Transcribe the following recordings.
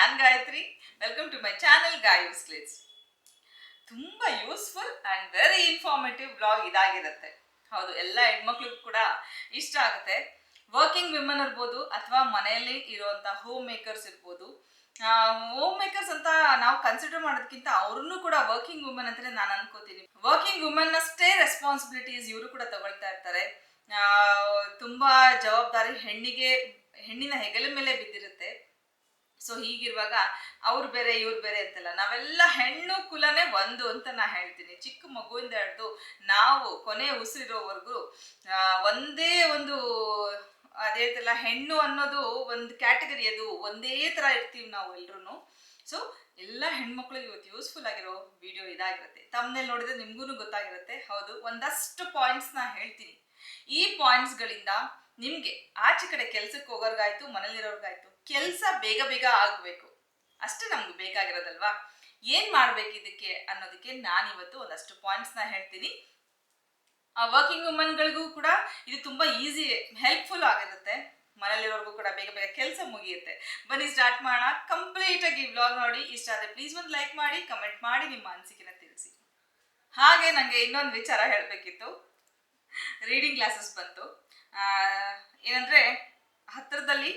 Non Gayatri. Welcome to my channel Gayu's clicks ತುಂಬ useful and very informative blog ಇದಾಗಿರುತ್ತೆ. ಹೌದು, ಎಲ್ಲ ಹೆಣ್ಮಕ್ಳಿಗೂ ಕೂಡ ಇಷ್ಟ ಆಗುತ್ತೆ. ವರ್ಕಿಂಗ್ ವಿಮನ್ ಇರ್ಬೋದು ಅಥವಾ ಮನೆಯಲ್ಲಿ ಇರುವಂಥ ಹೋಮ್ ಮೇಕರ್ಸ್ ಇರ್ಬೋದು. ಹೋಮ್ ಮೇಕರ್ಸ್ ಅಂತ ನಾವು ಕನ್ಸಿಡರ್ ಮಾಡೋದಕ್ಕಿಂತ ಅವ್ರನ್ನೂ ಕೂಡ ವರ್ಕಿಂಗ್ ವುಮನ್ ಅಂತಲೇ ನಾನು ಅನ್ಕೋತೀನಿ. ವರ್ಕಿಂಗ್ ವುಮೆನ್ ಅಷ್ಟೇ ರೆಸ್ಪಾನ್ಸಿಬಿಲಿಟೀಸ್ ಇವರು ಕೂಡ ತಗೊಳ್ತಾ ಇರ್ತಾರೆ. ತುಂಬಾ ಜವಾಬ್ದಾರಿ ಹೆಣ್ಣಿಗೆ, ಹೆಣ್ಣಿನ ಹೆಗಲ ಮೇಲೆ ಬಿದ್ದಿರುತ್ತೆ. ಸೊ ಹೀಗಿರುವಾಗ ಅವ್ರು ಬೇರೆ, ಇವ್ರು ಬೇರೆ ಅಂತಲ್ಲ ನಾವೆಲ್ಲ ಹೆಣ್ಣು ಕುಲನೇ ಒಂದು ಅಂತ ನಾ ಹೇಳ್ತೀನಿ. ಚಿಕ್ಕ ಮಗುವಿಂದ ಹಿಡಿದು ನಾವು ಕೊನೆ ಉಸಿರೋವರೆಗೂ ಒಂದೇ ಒಂದು, ಅದೇ ಅದೇಳ್ತಲ್ಲ ಹೆಣ್ಣು ಅನ್ನೋದು ಒಂದು ಕ್ಯಾಟಗರಿ ಅದು. ಒಂದೇ ಥರ ಇರ್ತೀವಿ ನಾವು ಎಲ್ಲರೂ ಸೊ ಎಲ್ಲ ಹೆಣ್ಮಕ್ಳಿಗೆ ಇವತ್ತು ಯೂಸ್ಫುಲ್ ಆಗಿರೋ ವಿಡಿಯೋ ಇದಾಗಿರುತ್ತೆ. ತಮ್ಮನೇಲಿ ನೋಡಿದ್ರೆ ನಿಮ್ಗೂ ಗೊತ್ತಾಗಿರುತ್ತೆ. ಹೌದು, ಒಂದಷ್ಟು ಪಾಯಿಂಟ್ಸ್ನ ಹೇಳ್ತೀನಿ. ಈ ಪಾಯಿಂಟ್ಸ್ಗಳಿಂದ ನಿಮಗೆ ಆಚೆ ಕಡೆ ಕೆಲ್ಸಕ್ಕೆ ಹೋಗೋರ್ಗಾಯ್ತು ಮನೇಲಿರೋರ್ಗಾಯ್ತು ಕೆಲಸ ಬೇಗ ಬೇಗ ಆಗಬೇಕು. ಅಷ್ಟೇ ನಮ್ಗೆ ಬೇಕಾಗಿರೋದಲ್ವಾ? ಏನ್ ಮಾಡ್ಬೇಕು ಇದಕ್ಕೆ ಅನ್ನೋದಕ್ಕೆ ನಾನಿವತ್ತು ಒಂದಷ್ಟು ಪಾಯಿಂಟ್ಸ್ನ ಹೇಳ್ತೀನಿ. ಆ ವರ್ಕಿಂಗ್ ವುಮನ್ಗಳಿಗೂ ಕೂಡ ಇದು ತುಂಬಾ ಈಸಿ ಹೆಲ್ಪ್ಫುಲ್ ಆಗಿರುತ್ತೆ. ಮನೇಲಿರೋರ್ಗೂ ಕೂಡ ಬೇಗ ಬೇಗ ಕೆಲಸ ಮುಗಿಯುತ್ತೆ. ಬನ್ನಿ ಸ್ಟಾರ್ಟ್ ಮಾಡೋಣ. ಕಂಪ್ಲೀಟ್ ಆಗಿ ವ್ಲಾಗ್ ನೋಡಿ. ಇಷ್ಟ ಆದರೆ ಪ್ಲೀಸ್ ಒಂದು ಲೈಕ್ ಮಾಡಿ ಕಮೆಂಟ್ ಮಾಡಿ, ನಿಮ್ಮ ಅನಿಸಿಕೆನ ತಿಳಿಸಿ. ಹಾಗೆ ನನಗೆ ಇನ್ನೊಂದು ವಿಚಾರ ಹೇಳಬೇಕಿತ್ತು. ರೀಡಿಂಗ್ ಕ್ಲಾಸಸ್ ಬಂತು. ಏನಂದ್ರೆ ಹತ್ತಿರದಲ್ಲಿ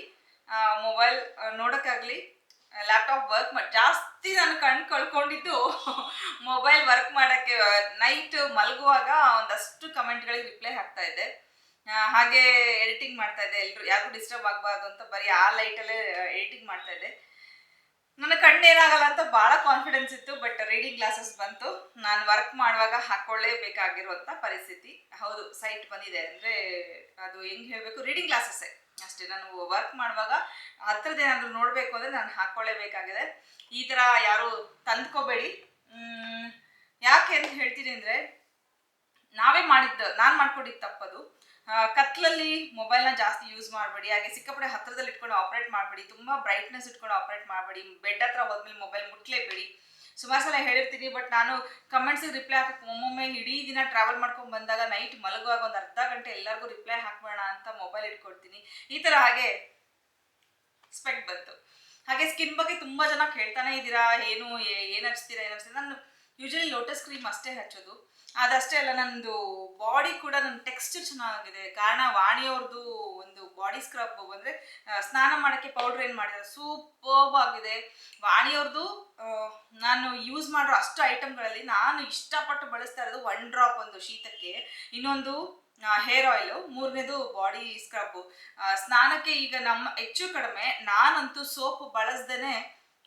ಮೊಬೈಲ್ ನೋಡೋಕ್ಕಾಗಲಿ ಲ್ಯಾಪ್ಟಾಪ್ ವರ್ಕ್ ಮಾಡಿ ಜಾಸ್ತಿ ನಾನು ಕಣ್ಣು ಕಳ್ಕೊಂಡಿದ್ದು ಮೊಬೈಲ್ ವರ್ಕ್ ಮಾಡೋಕ್ಕೆ ನೈಟ್ ಮಲಗುವಾಗ ಒಂದಷ್ಟು ಕಮೆಂಟ್ಗಳಿಗೆ ರಿಪ್ಲೈ ಹಾಕ್ತಾ ಇದ್ದೆ. ಹಾಗೆ ಎಡಿಟಿಂಗ್ ಮಾಡ್ತಾ ಇದ್ದೆ. ಎಲ್ಲರೂ ಯಾರಿಗೂ ಡಿಸ್ಟರ್ಬ್ ಆಗಬಾರ್ದು ಅಂತ ಬರೀ ಆ ಲೈಟಲ್ಲೇ ಎಡಿಟಿಂಗ್ ಮಾಡ್ತಾ ಇದ್ದೆ. ನನ್ನ ಕಣ್ಣೇನಾಗಲ್ಲ ಅಂತ ಭಾಳ ಕಾನ್ಫಿಡೆನ್ಸ್ ಇತ್ತು ಬಟ್ ರೀಡಿಂಗ್ ಗ್ಲಾಸಸ್ ಬಂತು. ನಾನು ವರ್ಕ್ ಮಾಡುವಾಗ ಹಾಕೊಳ್ಳೇಬೇಕಾಗಿರುವಂಥ ಪರಿಸ್ಥಿತಿ. ಹೌದು ಸೈಟ್ ಬಂದಿದೆ ಅಂದರೆ ಅದು ಹೆಂಗೆ ಹೇಳಬೇಕು? ರೀಡಿಂಗ್ ಗ್ಲಾಸಸ್ಸೇ ಅಷ್ಟೇ, ನಾನು ವರ್ಕ್ ಮಾಡುವಾಗ ಹತ್ರದ ಏನಾದರೂ ನೋಡಬೇಕು ಅಂದರೆ ನಾನು ಹಾಕೊಳ್ಳೇಬೇಕಾಗಿದೆ. ಈ ಥರ ಯಾರು ತಂದ್ಕೋಬೇಡಿ. ಯಾಕೆ ಅಂತ ಹೇಳ್ತೀನಿ ಅಂದ್ರೆ ನಾವೇ ಮಾಡಿದ್ದ, ನಾನು ಮಾಡ್ಕೊಂಡಿದ್ದು ತಪ್ಪದು. ಕತ್ಲಲ್ಲಿ ಮೊಬೈಲ್ನ ಜಾಸ್ತಿ ಯೂಸ್ ಮಾಡಬೇಡಿ, ಹಾಗೆ ಸಿಕ್ಕಾಪಟ್ಟೆ ಹತ್ತಿರದಲ್ಲಿ ಇಟ್ಕೊಂಡು ಆಪ್ರೇಟ್ ಮಾಡಬೇಡಿ, ತುಂಬ ಬ್ರೈಟ್ನೆಸ್ ಇಟ್ಕೊಂಡು ಆಪ್ರೇಟ್ ಮಾಡಬೇಡಿ ಬೆಡ್ ಹತ್ರ ಹೋದ್ಮೇಲೆ ಮೊಬೈಲ್ ಮುಟ್ಲೇಬೇಡಿ. ಸುಮಾರು ಸಲ ಹೇಳಿರ್ತೀನಿ ಬಟ್ ನಾನು ಕಮೆಂಟ್ಸಿಗೆ ರಿಪ್ಲೈ ಹಾಕಕ್ಕೆ ಒಮ್ಮೊಮ್ಮೆ ಇಡೀ ದಿನ ಟ್ರಾವೆಲ್ ಮಾಡ್ಕೊಂಡು ಬಂದಾಗ ನೈಟ್ ಮಲಗುವಾಗ ಒಂದು ಅರ್ಧ ಗಂಟೆ ಎಲ್ಲರಿಗೂ ರಿಪ್ಲೈ ಹಾಕ್ಬೇಡ ಅಂತ ಮೊಬೈಲ್ ಇಟ್ಕೊಡ್ತೀನಿ. ಈ ಥರ ಹಾಗೆ ಸ್ಪೆಕ್ಟ್ ಬಂತು. ಹಾಗೆ ಸ್ಕಿನ್ ಬಗ್ಗೆ ತುಂಬ ಜನ ಕೇಳ್ತಾನೆ ಇದ್ದೀರಾ, ಏನು ಏನು ಹಚ್ತೀರಾ ಏನು ಹಚ್ತೀರಾ? ನಾನು ಯೂಶಲಿ ಲೋಟಸ್ ಕ್ರೀಮ್ ಅಷ್ಟೇ ಹಚ್ಚೋದು. ಅದಷ್ಟೇ ಅಲ್ಲ, ನಂದು ಬಾಡಿ ಕೂಡ ನನ್ನ ಟೆಕ್ಸ್ಚರ್ ಚೆನ್ನಾಗಿದೆ. ಕಾರಣ ವಾಣಿಯವ್ರದ್ದು ಒಂದು ಬಾಡಿ ಸ್ಕ್ರಬ್ ಅಂದರೆ ಸ್ನಾನ ಮಾಡೋಕ್ಕೆ ಪೌಡ್ರ್ ಏನು ಮಾಡಿದ್ದಾರೆ ಸೂಪರ್ಬ್ ಆಗಿದೆ. ವಾಣಿಯವ್ರದ್ದು ನಾನು ಯೂಸ್ ಮಾಡಿರೋ ಅಷ್ಟು ಐಟಮ್ಗಳಲ್ಲಿ ನಾನು ಇಷ್ಟಪಟ್ಟು ಬಳಸ್ತಾ ಇರೋದು ಒನ್ ಡ್ರಾಪ್ ಒಂದು ಶೀತಕ್ಕೆ. ಇನ್ನೊಂದು ಹೇರ್ ಆಯಿಲು ಮೂರನೇದು ಬಾಡಿ ಸ್ಕ್ರಬ್ಬು ಸ್ನಾನಕ್ಕೆ ಈಗ ನಮ್ಮ ಹೆಚ್ಚು ಕಡಿಮೆ. ನಾನಂತೂ ಸೋಪ್ ಬಳಸ್ದೇನೆ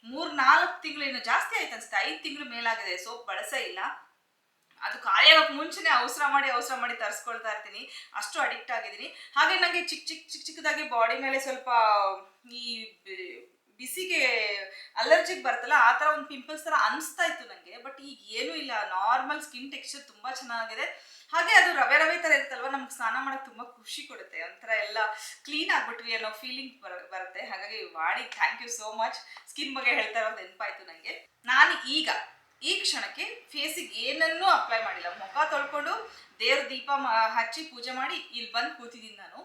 ಮೂರ್ ನಾಲ್ಕು ತಿಂಗಳು ಇನ್ನು ಜಾಸ್ತಿ ಆಯ್ತು ಅನ್ಸುತ್ತೆ. ಐದು ತಿಂಗಳು ಮೇಲಾಗಿದೆ. ಸೋಪ್ ಬಳಸೇ ಇಲ್ಲ. ಅದು ಕಾಯೋಕೆ ಮುಂಚೆನೆ ಅವಸರ ಮಾಡಿ ಅವಸರ ಮಾಡಿ ತರಿಸ್ಕೊಳ್ತಾ ಇರ್ತೀನಿ. ಅಷ್ಟು ಅಡಿಕ್ಟ್ ಆಗಿದ್ದೀನಿ. ಹಾಗೆ ನನಗೆ ಚಿಕ್ಕ ಚಿಕ್ಕ ಚಿಕ್ಕ ಚಿಕ್ಕದಾಗಿ ಬಾಡಿ ಮೇಲೆ ಸ್ವಲ್ಪ ಈ ಬಿಸಿಗೆ ಅಲರ್ಜಿಗೆ ಬರ್ತಲ್ಲ, ಆ ಥರ ಒಂದು ಪಿಂಪಲ್ಸ್ ಥರ ಅನಿಸ್ತಾ ಇತ್ತು ನನಗೆ ಬಟ್ ಈಗ ಏನೂ ಇಲ್ಲ ನಾರ್ಮಲ್ ಸ್ಕಿನ್ ಟೆಕ್ಸ್ಚರ್ ತುಂಬ ಚೆನ್ನಾಗಿದೆ. ಹಾಗೆ ಅದು ರವೆ ರವೆ ಥರ ಇರುತ್ತಲ್ವ, ನಮ್ಗೆ ಸ್ನಾನ ಮಾಡೋಕ್ಕೆ ತುಂಬ ಖುಷಿ ಕೊಡುತ್ತೆ. ಒಂಥರ ಎಲ್ಲ ಕ್ಲೀನ್ ಆಗ್ಬಿಟ್ವಿ ಅನ್ನೋ ಫೀಲಿಂಗ್ ಬರುತ್ತೆ. ಹಾಗಾಗಿ, Vani thank you so much skin ಬಗ್ಗೆ ಹೇಳ್ತಾ ಇರೋದು ನೆನಪಾಯ್ತು ನನಗೆ ನಾನು ಈಗ ಈ ಕ್ಷಣಕ್ಕೆ ಫೇಸಿಗೆ ಏನನ್ನೂ ಅಪ್ಲೈ ಮಾಡಿಲ್ಲ. ಮುಖ ತೊಳ್ಕೊಂಡು ದೇವ್ರ ದೀಪ ಹಚ್ಚಿ ಪೂಜೆ ಮಾಡಿ ಇಲ್ಲಿ ಬಂದು ಕೂತಿದ್ದೀನಿ ನಾನು.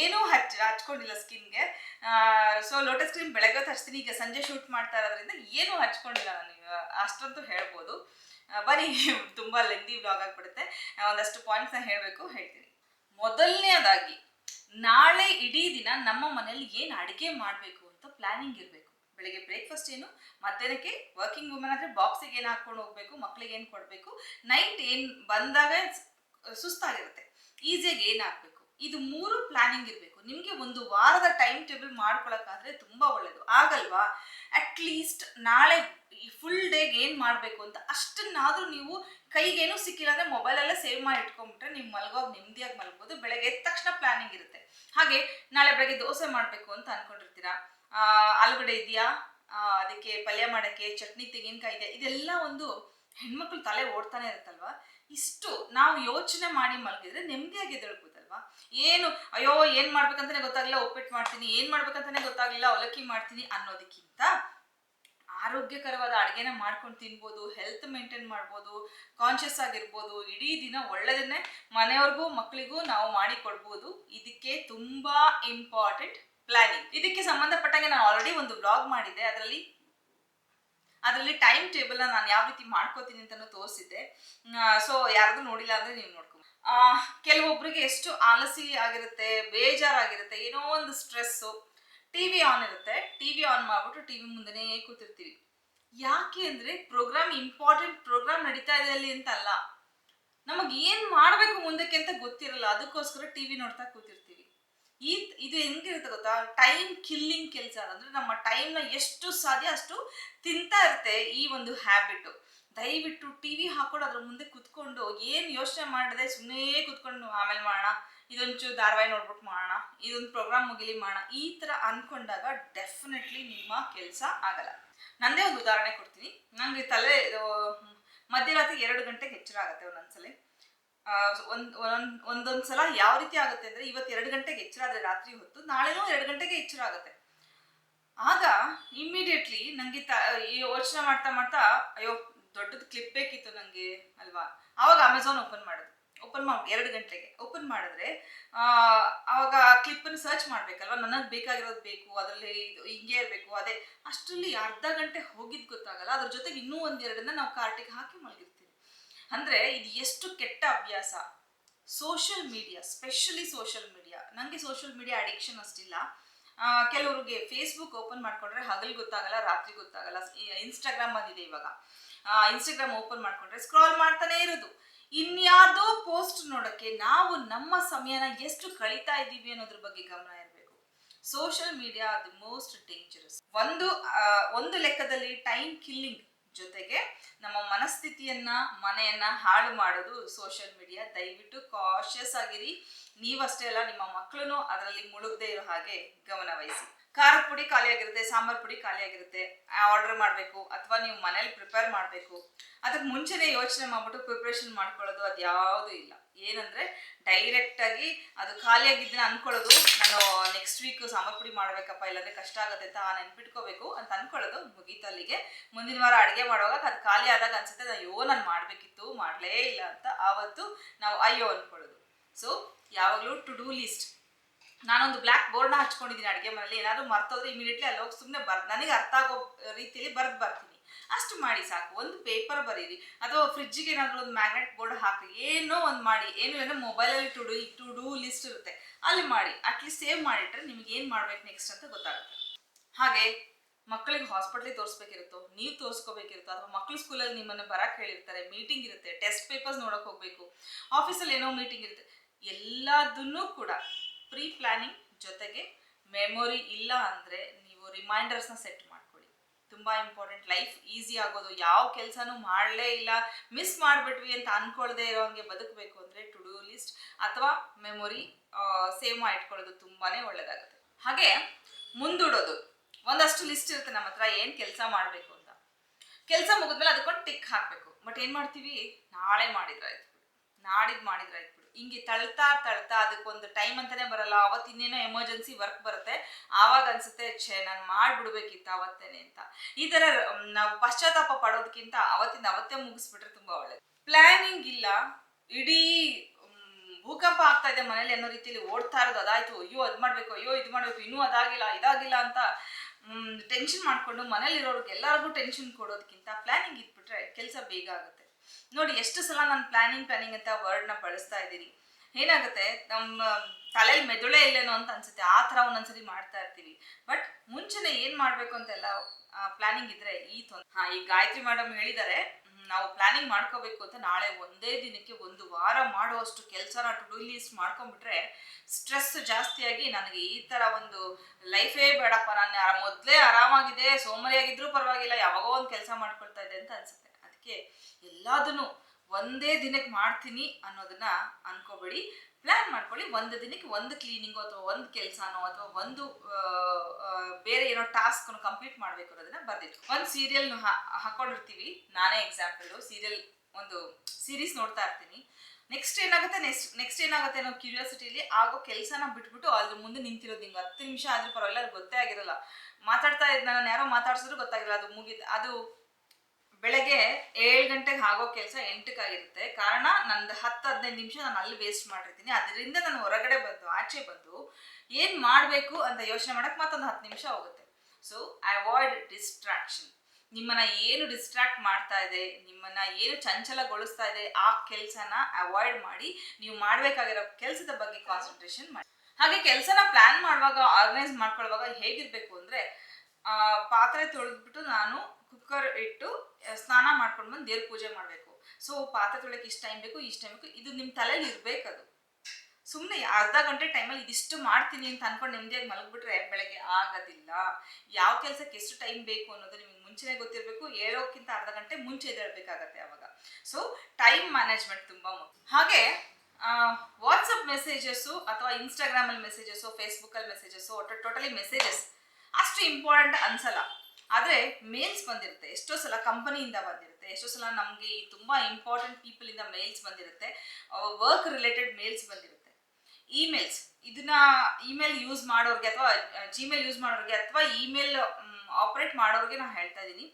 ಏನೂ ಹಚ್ಚ ಹಚ್ಕೊಂಡಿಲ್ಲ ಸ್ಕಿನ್ಗೆ ಸೊ ಲೋಟಸ್ ಕ್ರೀಮ್ ಬೆಳಗ್ಗೆ ಹಚ್ತೀನಿ ಈಗ ಸಂಜೆ ಶೂಟ್ ಮಾಡ್ತಾ ಇರೋದ್ರಿಂದ ಏನೂ ಹಚ್ಕೊಂಡಿಲ್ಲ ನಾನು ಅಷ್ಟಂತೂ ಹೇಳ್ಬೋದು. ಬನ್ನಿ, ತುಂಬ ಲೆಂದಿ ಬ್ಲಾಗ್ ಆಗಿಬಿಡುತ್ತೆ. ಒಂದಷ್ಟು ಪಾಯಿಂಟ್ಸ್ನ ಹೇಳಬೇಕು, ಹೇಳ್ತೀನಿ. ಮೊದಲನೇದಾಗಿ, ನಾಳೆ ಇಡೀ ದಿನ ನಮ್ಮ ಮನೇಲಿ ಏನು ಅಡುಗೆ ಮಾಡಬೇಕು ಅಂತ ಪ್ಲಾನಿಂಗ್ ಇರಬೇಕು. ಬೆಳಿಗ್ಗೆ ಬ್ರೇಕ್ಫಾಸ್ಟ್ ಏನು ಮಧ್ಯಾಹ್ನಕ್ಕೆ ವರ್ಕಿಂಗ್ ವುಮೆನ್ ಆದರೆ ಬಾಕ್ಸಿಗೆ ಏನು ಹಾಕ್ಕೊಂಡು ಹೋಗಬೇಕು ಮಕ್ಕಳಿಗೆ ಏನು ಕೊಡಬೇಕು ನೈಟ್ ಏನು ಬಂದಾಗ ಸುಸ್ತಾಗಿರುತ್ತೆ. ಈಸಿಯಾಗಿ ಏನು ಹಾಕಬೇಕು? ಇದು ಮೂರು ಪ್ಲಾನಿಂಗ್ ಇರಬೇಕು. ನಿಮಗೆ ಒಂದು ವಾರದ ಟೈಮ್ ಟೇಬಲ್ ಮಾಡ್ಕೊಳಕ್ಕಾದ್ರೆ ತುಂಬ ಒಳ್ಳೆಯದು ಆಗಲ್ವಾ? ಅಟ್ಲೀಸ್ಟ್ ನಾಳೆ ಫುಲ್ ಡೇಗೆ ಏನು ಮಾಡಬೇಕು ಅಂತ ಅಷ್ಟನ್ನಾದರೂ ನೀವು ಕೈಗೇನು ಸಿಕ್ಕಿಲ್ಲ ಅಂದರೆ ಮೊಬೈಲಲ್ಲೇ ಸೇವ್ ಮಾಡಿ ಇಟ್ಕೊಂಡ್ಬಿಟ್ರೆ ನೀವು ಮಲಗುವಾಗ ನೆಮ್ಮದಿಯಾಗಿ ಮಲಗ್ಬೋದು. ಬೆಳಗ್ಗೆ ಎದ್ದ ತಕ್ಷಣ ಪ್ಲಾನಿಂಗ್ ಇರುತ್ತೆ. ಹಾಗೆ ನಾಳೆ ಬೆಳಗ್ಗೆ ದೋಸೆ ಮಾಡಬೇಕು ಅಂತ ಅನ್ಕೊಂಡಿರ್ತೀರಾ? ಆ, ಆಲೂಗಡ್ಡೆ ಇದೆಯಾ? ಅದಕ್ಕೆ ಪಲ್ಯ ಮಾಡೋಕ್ಕೆ, ಚಟ್ನಿ, ತೆಂಗಿನಕಾಯಿ ಇದೆ ಇದೆಲ್ಲ ಒಂದು ಹೆಣ್ಮಕ್ಳು ತಲೆ ಓಡ್ತಾನೆ ಇರುತ್ತಲ್ವಾ? ಇಷ್ಟು ನಾವು ಯೋಚನೆ ಮಾಡಿ ಮಲಗಿದ್ರೆ ನೆಮ್ಮದಿಯಾಗಿ ಎದ್ದೇಳ್ಬೋದಲ್ವಾ? ಏನು, ಅಯ್ಯೋ, ಏನು ಮಾಡ್ಬೇಕಂತಾನೆ ಗೊತ್ತಾಗಲಿಲ್ಲ, ಉಪ್ಪಿಟ್ಟು ಮಾಡ್ತೀನಿ, ಏನು ಮಾಡ್ಬೇಕಂತಾನೆ ಗೊತ್ತಾಗಲಿಲ್ಲ, ಅವಲಕ್ಕಿ ಮಾಡ್ತೀನಿ ಅನ್ನೋದಕ್ಕಿಂತ ಆರೋಗ್ಯಕರವಾದ ಅಡುಗೆನ ಮಾಡ್ಕೊಂಡು ತಿನ್ಬೋದು ಹೆಲ್ತ್ ಮೇಂಟೈನ್ ಮಾಡ್ಬೋದು ಕಾನ್ಷಿಯಸ್ ಆಗಿರ್ಬೋದು, ಇಡೀ ದಿನ ಒಳ್ಳೆಯದನ್ನೇ ಮನೆಯವ್ರಿಗೂ ಮಕ್ಕಳಿಗೂ ನಾವು ಮಾಡಿ ಕೊಡ್ಬೋದು. ಇದಕ್ಕೆ ತುಂಬ ಇಂಪಾರ್ಟೆಂಟ್ ಪ್ಲಾನಿಂಗ್ ಇದಕ್ಕೆ ಸಂಬಂಧಪಟ್ಟಂಗೆ ನಾನು ಆಲ್ರೆಡಿ ಒಂದು ಬ್ಲಾಗ್ ಮಾಡಿದ್ದೆ. ಅದರಲ್ಲಿ ಅದರಲ್ಲಿ ಟೈಮ್ ಟೇಬಲ್ನ ನಾನು ಯಾವ ರೀತಿ ಮಾಡ್ಕೋತೀನಿ ಅಂತಲೂ ತೋರಿಸಿದ್ದೆ. ಸೊ ಯಾರಾದರೂ ನೋಡಿಲ್ಲ ಅಂದ್ರೆ ನೀವು ನೋಡ್ಕೊ ಕೆಲವೊಬ್ಬರಿಗೆ ಎಷ್ಟು ಆಲಸಿ ಆಗಿರುತ್ತೆ, ಬೇಜಾರಾಗಿರುತ್ತೆ, ಏನೋ ಒಂದು ಸ್ಟ್ರೆಸ್ಸು ಟಿ ವಿ ಆನ್ ಇರುತ್ತೆ. ಟಿ ವಿ ಆನ್ ಮಾಡಿಬಿಟ್ಟು ಟಿ ವಿ ಮುಂದೆನೇ ಕೂತಿರ್ತೀವಿ. ಯಾಕೆ ಅಂದರೆ ಪ್ರೋಗ್ರಾಮ್ ಇಂಪಾರ್ಟೆಂಟ್ ಪ್ರೋಗ್ರಾಮ್ ನಡೀತಾ ಇದೆ ಅಲ್ಲಿ ಅಂತ ಅಲ್ಲ ನಮಗೆ ಏನು ಮಾಡಬೇಕು ಮುಂದಕ್ಕೆ ಅಂತ ಗೊತ್ತಿರಲ್ಲ. ಅದಕ್ಕೋಸ್ಕರ ಟಿವಿ ನೋಡ್ತಾ ಕೂತಿರ್ತೀವಿ. ಈ ಇದು ಹೆಂಗಿರುತ್ತೆ ಗೊತ್ತಾ? ಟೈಮ್ ಕಿಲ್ಲಿಂಗ್ ಕೆಲಸ ಅಂದ್ರೆ ನಮ್ಮ ಟೈಮ್ನ ಎಷ್ಟು ಸಾಧ್ಯ ಅಷ್ಟು ತಿಂತಾ ಇರುತ್ತೆ ಈ ಒಂದು ಹ್ಯಾಬಿಟ್ ದಯವಿಟ್ಟು ಟಿ ವಿ ಹಾಕೊಂಡು ಅದ್ರ ಮುಂದೆ ಕುತ್ಕೊಂಡು ಏನು ಯೋಚನೆ ಮಾಡದೆ ಸುಮ್ಮನೆ ಕುತ್ಕೊಂಡು ಆಮೇಲೆ ಮಾಡೋಣ. ಇದೊಂಚೂರು ಧಾರಾವಾಹಿ ನೋಡ್ಬಿಟ್ಟು ಮಾಡೋಣ. ಇದೊಂದು ಪ್ರೋಗ್ರಾಮ್ ಮುಗಿಲಿ ಮಾಡೋಣ. ಈ ತರ ಅನ್ಕೊಂಡಾಗ ಡೆಫಿನೆಟ್ಲಿ ನಿಮ್ಮ ಕೆಲಸ ಆಗಲ್ಲ. ನಂದೇ ಒಂದು ಉದಾಹರಣೆ ಕೊಡ್ತೀನಿ. ನನಗೆ ತಲೆ ಮಧ್ಯರಾತ್ರಿ ಎರಡು ಗಂಟೆಗೆ ಎಚ್ಚರ ಆಗುತ್ತೆ ಒಂದೊಂದ್ಸಲಿ. ಒಂದ್ ಒಂದ್ ಒಂದೊಂದ್ ಸಲ ಯಾವ ರೀತಿ ಆಗುತ್ತೆ ಅಂದ್ರೆ ಇವತ್ತು ಎರಡು ಗಂಟೆಗೆ ಎಚ್ಚರ ಆದ್ರೆ ರಾತ್ರಿ ಹೊತ್ತು ನಾಳೆನೂ ಎರಡು ಗಂಟೆಗೆ ಎಚ್ಚರ ಆಗುತ್ತೆ. ಆಗ ಇಮಿಡಿಯೇಟ್ಲಿ ನಂಗೆ ಯೋಚನೆ ಮಾಡ್ತಾ ಮಾಡ್ತಾ ಅಯ್ಯೋ ದೊಡ್ಡದು ಕ್ಲಿಪ್ ಬೇಕಿತ್ತು ನಂಗೆ ಅಲ್ವಾ? ಆವಾಗ ಅಮೆಝಾನ್ ಓಪನ್ ಮಾಡೋದು. ಓಪನ್ ಮಾಡಿ ಎರಡು ಗಂಟೆಗೆ ಓಪನ್ ಮಾಡಿದ್ರೆ ಆ, ಆವಾಗ ಕ್ಲಿಪ್ಪನ್ನು ಸರ್ಚ್ ಮಾಡ್ಬೇಕಲ್ವಾ? ನನಗೆ ಬೇಕಾಗಿರೋದು ಬೇಕು ಅದರಲ್ಲಿ ಇದು ಹಿಂಗೆ ಇರಬೇಕು ಅದೇ. ಅಷ್ಟರಲ್ಲಿ ಅರ್ಧ ಗಂಟೆ ಹೋಗಿದ್ ಗೊತ್ತಾಗಲ್ಲ. ಅದ್ರ ಜೊತೆಗೆ ಇನ್ನೂ ಒಂದೆರಡನ್ನ ನಾವು ಕಾರ್ಟಿಗೆ ಹಾಕಿ ಮಲಗಿರ್ತೀವಿ. ಅಂದ್ರೆ ಇದು ಎಷ್ಟು ಕೆಟ್ಟ ಅಭ್ಯಾಸ? Social media specially social media ನನಗೆ ಸೋಷಿಯಲ್ ಮೀಡಿಯಾ ಅಡಿಕ್ಷನ್ ಅಷ್ಟಿಲ್ಲ. ಕೆಲವರಿಗೆ ಫೇಸ್ಬುಕ್ ಓಪನ್ ಮಾಡ್ಕೊಂಡ್ರೆ ಹಗಲು ಗೊತ್ತಾಗಲ್ಲ, ರಾತ್ರಿ ಗೊತ್ತಾಗಲ್ಲ. ಇನ್ಸ್ಟಾಗ್ರಾಮ್ ಬಂದಿದೆ ಇವಾಗ. ಇನ್ಸ್ಟಾಗ್ರಾಮ್ ಓಪನ್ ಮಾಡ್ಕೊಂಡ್ರೆ ಸ್ಕ್ರಾಲ್ ಮಾಡ್ತಾನೆ ಇರೋದು. ಇನ್ಯಾವುದೋ ಪೋಸ್ಟ್ ನೋಡಕ್ಕೆ ನಾವು ನಮ್ಮ ಸಮಯನ ಎಷ್ಟು ಕಳೀತಾ ಇದ್ದೀವಿ ಅನ್ನೋದ್ರ ಬಗ್ಗೆ ಗಮನ ಇರಬೇಕು. ಸೋಷಿಯಲ್ ಮೀಡಿಯಾ ಅದು ಮೋಸ್ಟ್ ಡೇಂಜರಸ್ ಒಂದು ಒಂದು ಲೆಕ್ಕದಲ್ಲಿ ಟೈಮ್ ಕಿಲ್ಲಿಂಗ್ ಜೊತೆಗೆ ನಮ್ಮ ಮನಸ್ಥಿತಿಯನ್ನ, ಮನೆಯನ್ನ ಹಾಳು ಮಾಡೋದು ಸೋಷಿಯಲ್ ಮೀಡಿಯಾ ದಯವಿಟ್ಟು ಕಾಶಿಯಸ್ ಆಗಿರಿ. ನೀವಷ್ಟೇ ಅಲ್ಲ, ನಿಮ್ಮ ಮಕ್ಕಳು ಅದರಲ್ಲಿ ಮುಳುಗದೆ ಇರೋ ಹಾಗೆ ಗಮನ ವಹಿಸಿ. ಖಾರದ ಪುಡಿ ಖಾಲಿಯಾಗಿರುತ್ತೆ, ಸಾಂಬಾರ್ ಪುಡಿ ಖಾಲಿಯಾಗಿರುತ್ತೆ ಆರ್ಡರ್ ಮಾಡಬೇಕು, ಅಥವಾ ನೀವು ಮನೇಲಿ ಪ್ರಿಪೇರ್ ಮಾಡಬೇಕು. ಅದಕ್ಕೆ ಮುಂಚೆನೇ ಯೋಚನೆ ಮಾಡ್ಬಿಟ್ಟು ಪ್ರಿಪ್ರೇಷನ್ ಮಾಡ್ಕೊಳ್ಳೋದು ಅದು ಯಾವುದೂ ಇಲ್ಲ. ಏನಂದ್ರೆ ಡೈರೆಕ್ಟ್ ಆಗಿ ಅದು ಖಾಲಿಯಾಗಿದ್ದನ್ನ ಅನ್ಕೊಳ್ಳೋದು, ನಾನು ನೆಕ್ಸ್ಟ್ ವೀಕ್ ಸಾಂಬಾರ್ ಪುಡಿ ಮಾಡ್ಬೇಕಪ್ಪ, ಇಲ್ಲಾಂದ್ರೆ ಕಷ್ಟ ಆಗುತ್ತೆ ಅಂತ ನೆನ್ಪಿಟ್ಕೋಬೇಕು ಅಂತ ಅನ್ಕೊಳ್ಳೋದು ಮುಗೀತು ಅಲ್ಲಿಗೆ. ಮುಂದಿನ ವಾರ ಅಡುಗೆ ಮಾಡುವಾಗ ಅದು ಖಾಲಿ ಆದಾಗ ಅನ್ಸುತ್ತೆ, ಅಯ್ಯೋ ನಾನು ಮಾಡಬೇಕಿತ್ತು, ಮಾಡಲೇ ಇಲ್ಲ ಅಂತ ಆವತ್ತು ನಾವು ಅಯ್ಯೋ ಅನ್ಕೊಳ್ಳೋದು. ಸೊ ಯಾವಾಗಲೂ ಟು ಡೂ ಲಿಸ್ಟ್ ನಾನೊಂದು ಬ್ಲ್ಯಾಕ್ ಬೋರ್ಡ್ನ ಹಚ್ಕೊಂಡಿದ್ದೀನಿ ಅಡುಗೆ ಮನೇಲಿ ಏನಾದರೂ ಮರ್ತೋದ್ರೆ ಇಮಿಡಿಯೇಟ್ಲಿ ಅಲ್ಲಿ ಹೋಗಿ ಸುಮ್ಮನೆ ಬರ್, ನನಗೆ ಅರ್ಥ ಆಗೋ ರೀತಿಯಲ್ಲಿ ಬರ್ದು ಬರ್ತೀನಿ. ಅಷ್ಟು ಮಾಡಿ ಸಾಕು. ಒಂದು ಪೇಪರ್ ಬರೀರಿ. ಅಥವಾ ಫ್ರಿಜ್ಜಿಗೆ ಏನಾದರೂ ಒಂದು ಮ್ಯಾಗ್ನೆಟ್ ಬೋರ್ಡ್ ಹಾಕಿ ಏನೋ ಒಂದು ಮಾಡಿ. ಏನು ಏನೋ ಮೊಬೈಲಲ್ಲಿ to do to do list ಇರುತ್ತೆ. ಅಲ್ಲಿ ಮಾಡಿ. ಅಟ್ಲೀಸ್ಟ್ ಸೇವ್ ಮಾಡಿಟ್ರೆ ನಿಮ್ಗೆ ಏನು ಮಾಡ್ಬೇಕು ನೆಕ್ಸ್ಟ್ ಅಂತ ಗೊತ್ತಾಗುತ್ತೆ. ಹಾಗೆ ಮಕ್ಕಳಿಗೆ ಹಾಸ್ಪಿಟ್ಲಿಗೆ ತೋರಿಸ್ಬೇಕಿರುತ್ತೋ, ನೀವು ತೋರಿಸ್ಕೋಬೇಕಿರುತ್ತೋ, ಅಥವಾ ಮಕ್ಕಳು ಸ್ಕೂಲಲ್ಲಿ ನಿಮ್ಮನ್ನು ಬರಕ್ಕೆ ಹೇಳಿರ್ತಾರೆ ಮೀಟಿಂಗ್ ಇರುತ್ತೆ ಟೆಸ್ಟ್ ಪೇಪರ್ಸ್ ನೋಡೋಕೆ ಹೋಗಬೇಕು ಆಫೀಸಲ್ಲಿ ಏನೋ ಮೀಟಿಂಗ್ ಇರುತ್ತೆ, ಎಲ್ಲದನ್ನೂ ಕೂಡ ಪ್ರೀ ಪ್ಲಾನಿಂಗ್ ಜೊತೆಗೆ ಮೆಮೊರಿ ಇಲ್ಲ ಅಂದರೆ ನೀವು ರಿಮೈಂಡರ್ಸ್ನ ಸೆಟ್ ತುಂಬ ಇಂಪಾರ್ಟೆಂಟ್ ಲೈಫ್ ಈಸಿ ಆಗೋದು, ಯಾವ ಕೆಲಸನೂ ಮಾಡಲೇ ಇಲ್ಲ. ಮಿಸ್ ಮಾಡಿಬಿಟ್ವಿ ಅಂತ ಅನ್ಕೊಳ್ದೇ ಇರೋ ಹಂಗೆ ಬದುಕಬೇಕು ಅಂದರೆ ಟು ಡೂ ಲಿಸ್ಟ್ ಅಥವಾ ಮೆಮೊರಿ ಸೇವ್ ಮಾಡಿ ಇಟ್ಕೊಳ್ಳೋದು ತುಂಬಾ ಒಳ್ಳೆಯದಾಗುತ್ತೆ ಹಾಗೆ ಮುಂದೂಡೋದು. ಒಂದಷ್ಟು ಲಿಸ್ಟ್ ಇರುತ್ತೆ ನಮ್ಮ ಹತ್ರ, ಏನು ಕೆಲಸ ಮಾಡಬೇಕು ಅಂತ. ಕೆಲಸ ಮುಗಿದ್ಮೇಲೆ ಅದಕ್ಕೊಂದು ಟಿಕ್ ಹಾಕಬೇಕು. ಬಟ್ ಏನು ಮಾಡ್ತೀವಿ? ನಾಳೆ ಮಾಡಿದ್ರಾಯ್ತು ನಾಡಿದ್ದು ಮಾಡಿದ್ರಾಯ್ತು ಹಿಂಗೆ ತಳ್ತಾ ತಳ್ತಾ ಅದಕ್ಕೊಂದು ಟೈಮ್ ಅಂತಾನೆ ಬರಲ್ಲ. ಅವತ್ತು ಇನ್ನೇನೋ ಎಮರ್ಜೆನ್ಸಿ ವರ್ಕ್ ಬರುತ್ತೆ. ಆವಾಗ ಅನ್ಸುತ್ತೆ, ಛೇ, ನಾನು ಮಾಡಿಬಿಡ್ಬೇಕಿತ್ತು ಅವತ್ತೇನೆ ಅಂತ. ಈ ಥರ ನಾವು ಪಶ್ಚಾತ್ತಾಪ ಪಡೋದಕ್ಕಿಂತ ಅವತ್ತಿಂದ ಅವತ್ತೇ ಮುಗಿಸ್ಬಿಟ್ರೆ ತುಂಬಾ ಒಳ್ಳೇದು. ಪ್ಲಾನಿಂಗ್ ಇಲ್ಲ. ಇಡೀ ಭೂಕಂಪ ಆಗ್ತಾ ಇದೆ ಮನೇಲಿ ಅನ್ನೋ ರೀತಿಯಲ್ಲಿ ಓಡ್ತಾ ಇರೋದು ಅದಾಯ್ತು. ಅಯ್ಯೋ, ಅದು ಮಾಡಬೇಕು, ಅಯ್ಯೋ, ಇದು ಮಾಡಬೇಕು, ಇನ್ನೂ ಅದಾಗಿಲ್ಲ, ಇದಾಗಿಲ್ಲ ಅಂತ ಟೆನ್ಷನ್ ಮಾಡ್ಕೊಂಡು ಮನೇಲಿರೋರ್ಗೆ ಎಲ್ಲರಿಗೂ ಟೆನ್ಷನ್ ಕೊಡೋದಕ್ಕಿಂತ ಪ್ಲಾನಿಂಗ್ ಇಟ್ಬಿಟ್ರೆ ಕೆಲಸ ಬೇಗ ಆಗುತ್ತೆ. ನೋಡಿ ಎಷ್ಟು ಸಲ ನಾನು ಪ್ಲಾನಿಂಗ್ ಪ್ಲಾನಿಂಗ್ ಅಂತ ವರ್ಡ್ನ ಬಳಸ್ತಾ ಇದ್ದೀನಿ. ಏನಾಗುತ್ತೆ ನಮ್ಮ ತಲೆಯಲ್ಲಿ ಮೆದುಳೇ ಇಲ್ಲೇನೋ ಅಂತ ಅನ್ಸುತ್ತೆ ಆ ಥರ ಒಂದೊಂದ್ಸರಿ ಮಾಡ್ತಾ ಇರ್ತೀವಿ ಬಟ್ ಮುಂಚೆನೆ ಏನು ಮಾಡಬೇಕು ಅಂತೆಲ್ಲ ಪ್ಲಾನಿಂಗ್ ಇದ್ರೆ ಈ ತೊಂದರೆ ಹಾ ಈ ಗಾಯತ್ರಿ ಮೇಡಮ್ ಹೇಳಿದ್ದಾರೆ ಹ್ಮ್, ನಾವು ಪ್ಲಾನಿಂಗ್ ಮಾಡ್ಕೋಬೇಕು ಅಂತ ನಾಳೆ ಒಂದೇ ದಿನಕ್ಕೆ ಒಂದು ವಾರ ಮಾಡುವಷ್ಟು ಕೆಲಸನ ಟು ಡೂ ಲೀಸ್ಟ್ ಮಾಡ್ಕೊಂಡ್ಬಿಟ್ರೆ ಸ್ಟ್ರೆಸ್ ಜಾಸ್ತಿಯಾಗಿ ನನಗೆ ಈ ಥರ ಒಂದು ಲೈಫೇ ಬೇಡಪ್ಪ. ನಾನು ಮೊದಲೇ ಆರಾಮಾಗಿದೆ ಸೋಮರಿಯಾಗಿದ್ರೂ ಪರವಾಗಿಲ್ಲ ಯಾವಾಗೋ ಒಂದು ಕೆಲಸ ಮಾಡ್ಕೊಳ್ತಾ ಇದೆ ಅಂತ ಅನ್ಸುತ್ತೆ. ಅದಕ್ಕೆ ಎಲ್ಲದನ್ನು ಒಂದೇ ದಿನಕ್ಕೆ ಮಾಡ್ತೀನಿ ಅನ್ನೋದನ್ನ ಅನ್ಕೋಬೇಡಿ. ಪ್ಲಾನ್ ಮಾಡ್ಕೊಳ್ಳಿ. ಒಂದು ದಿನಕ್ಕೆ ಒಂದು ಕ್ಲೀನಿಂಗು ಅಥವಾ ಒಂದು ಕೆಲಸನೋ ಅಥವಾ ಒಂದು ಬೇರೆ ಏನೋ ಟಾಸ್ಕ್ ಕಂಪ್ಲೀಟ್ ಮಾಡಬೇಕು ಅನ್ನೋದನ್ನ ಬರ್ದಿತ್ತು. ಒಂದು ಸೀರಿಯಲ್ ಹಾಕೊಂಡಿರ್ತೀವಿ. ನಾನೇ ಎಕ್ಸಾಂಪಲ್ ಸೀರಿಯಲ್ ಒಂದು ಸೀರೀಸ್ ನೋಡ್ತಾ ಇರ್ತೀನಿ. ನೆಕ್ಸ್ಟ್ ಏನಾಗುತ್ತೆ? ನೆಕ್ಸ್ಟ್ ನೆಕ್ಸ್ಟ್ ಏನಾಗುತ್ತೆ ಅನ್ನೋ ಕ್ಯೂರಿಯಾಸಿಟಿಲಿ ಆಗೋ ಕೆಲಸನ ಬಿಟ್ಬಿಟ್ಟು ಅದ್ರ ಮುಂದೆ ನಿಂತಿರೋದು ಹಿಂಗೆ ಹತ್ತು ನಿಮಿಷ ಆದ್ರೂ ಪರವಾಗಿಲ್ಲ. ಅದು ಗೊತ್ತೇ ಆಗಿರಲ್ಲ. ಮಾತಾಡ್ತಾ ಇದ್ದ ನಾನು ಯಾರೋ ಮಾತಾಡ್ಸಿದ್ರು ಗೊತ್ತಾಗಿರಲ್ಲ ಅದು ಮುಗಿದ ಅದು ಬೆಳಗ್ಗೆ ಏಳು ಗಂಟೆಗೆ ಆಗೋ ಕೆಲಸ ಎಂಟಕ್ಕಾಗಿರುತ್ತೆ. ಕಾರಣ ನಂದು ಹತ್ತು ಹದಿನೈದು ನಿಮಿಷ ನಾನು ಅಲ್ಲಿ ವೇಸ್ಟ್ ಮಾಡಿರ್ತೀನಿ. ಅದರಿಂದ ನಾನು ಹೊರಗಡೆ ಬಂದು, ಆಚೆ ಬಂದು ಏನು ಮಾಡಬೇಕು ಅಂತ ಯೋಚನೆ ಮಾಡಕ್ಕೆ ಮತ್ತೊಂದು ಹತ್ತು ನಿಮಿಷ ಹೋಗುತ್ತೆ. ಸೊ ಅವಾಯ್ಡ್ ಡಿಸ್ಟ್ರಾಕ್ಷನ್ ನಿಮ್ಮನ್ನ ಏನು ಡಿಸ್ಟ್ರಾಕ್ಟ್ ಮಾಡ್ತಾ ಇದೆ, ನಿಮ್ಮನ್ನ ಏನು ಚಂಚಲಗೊಳಿಸ್ತಾ ಇದೆ, ಆ ಕೆಲಸನ ಅವಾಯ್ಡ್ ಮಾಡಿ ನೀವು ಮಾಡಬೇಕಾಗಿರೋ ಕೆಲಸದ ಬಗ್ಗೆ ಕಾನ್ಸಂಟ್ರೇಷನ್ ಮಾಡಿ. ಹಾಗೆ ಕೆಲಸನ ಪ್ಲಾನ್ ಮಾಡುವಾಗ ಆರ್ಗನೈಸ್ ಮಾಡ್ಕೊಳ್ಳುವಾಗ ಹೇಗಿರ್ಬೇಕು ಅಂದ್ರೆ ಪಾತ್ರೆ ತೊಳೆದ್ಬಿಟ್ಟು ನಾನು ಕುಕ್ಕರ್ ಇಟ್ಟು ಸ್ನಾನ ಮಾಡ್ಕೊಂಡು ಬಂದು ದೇವ್ರ ಪೂಜೆ ಮಾಡಬೇಕು. ಸೊ ಪಾತ್ರೆ ತೊಳಕ್ಕೆ ಇಷ್ಟು ಟೈಮ್ ಬೇಕು, ಇಷ್ಟು ಟೈಮ್ ಬೇಕು, ಇದು ನಿಮ್ಮ ತಲೆಯಲ್ಲಿ ಇರಬೇಕದು ಸುಮ್ಮನೆ ಅರ್ಧ ಗಂಟೆ ಟೈಮಲ್ಲಿ ಇದಿಷ್ಟು ಮಾಡ್ತೀನಿ ಅಂತ ಅನ್ಕೊಂಡು ನೆಮ್ಮದಿಯಾಗಿ ಮಲಗಿಬಿಟ್ರೆ ಬೆಳಗ್ಗೆ ಆಗೋದಿಲ್ಲ. ಯಾವ ಕೆಲಸಕ್ಕೆ ಎಷ್ಟು ಟೈಮ್ ಬೇಕು ಅನ್ನೋದು ನಿಮಗೆ ಮುಂಚೆನೇ ಗೊತ್ತಿರಬೇಕು ಹೇಳೋಕ್ಕಿಂತ ಅರ್ಧ ಗಂಟೆ ಮುಂಚೆ ಎದ್ದೇಳಬೇಕಾಗತ್ತೆ ಅವಾಗ. ಸೊ ಟೈಮ್ ಮ್ಯಾನೇಜ್ಮೆಂಟ್ ತುಂಬ ಮುಖ್ಯ. ಹಾಗೆ ವಾಟ್ಸಪ್ ಮೆಸೇಜಸ್ಸು ಅಥವಾ ಇನ್ಸ್ಟಾಗ್ರಾಮಲ್ಲಿ ಮೆಸೇಜಸ್ಸು ಫೇಸ್ಬುಕ್ಕಲ್ಲಿ ಮೆಸೇಜಸ್ಸು ಒಟ್ಟು ಟೋಟಲಿ ಮೆಸೇಜಸ್ ಅಷ್ಟು ಇಂಪಾರ್ಟೆಂಟ್ ಅನ್ಸಲ್ಲ. ಆದರೆ ಮೇಲ್ಸ್ ಬಂದಿರುತ್ತೆ. ಎಷ್ಟೋ ಸಲ ಕಂಪನಿಯಿಂದ ಬಂದಿರುತ್ತೆ. ಎಷ್ಟೋ ಸಲ ನಮಗೆ ತುಂಬ ಇಂಪಾರ್ಟೆಂಟ್ ಪೀಪಲಿಂದ ಮೇಲ್ಸ್ ಬಂದಿರುತ್ತೆ. ವರ್ಕ್ ರಿಲೇಟೆಡ್ ಮೇಲ್ಸ್ ಬಂದಿರುತ್ತೆ. ಇಮೇಲ್ಸ್ ಇದನ್ನ ಇಮೇಲ್ ಯೂಸ್ ಮಾಡೋರಿಗೆ ಅಥವಾ ಜಿಮೇಲ್ ಯೂಸ್ ಮಾಡೋರಿಗೆ ಅಥವಾ ಇಮೇಲ್ ಆಪರೇಟ್ ಮಾಡೋರಿಗೆ ನಾನು ಹೇಳ್ತಾ ಇದ್ದೀನಿ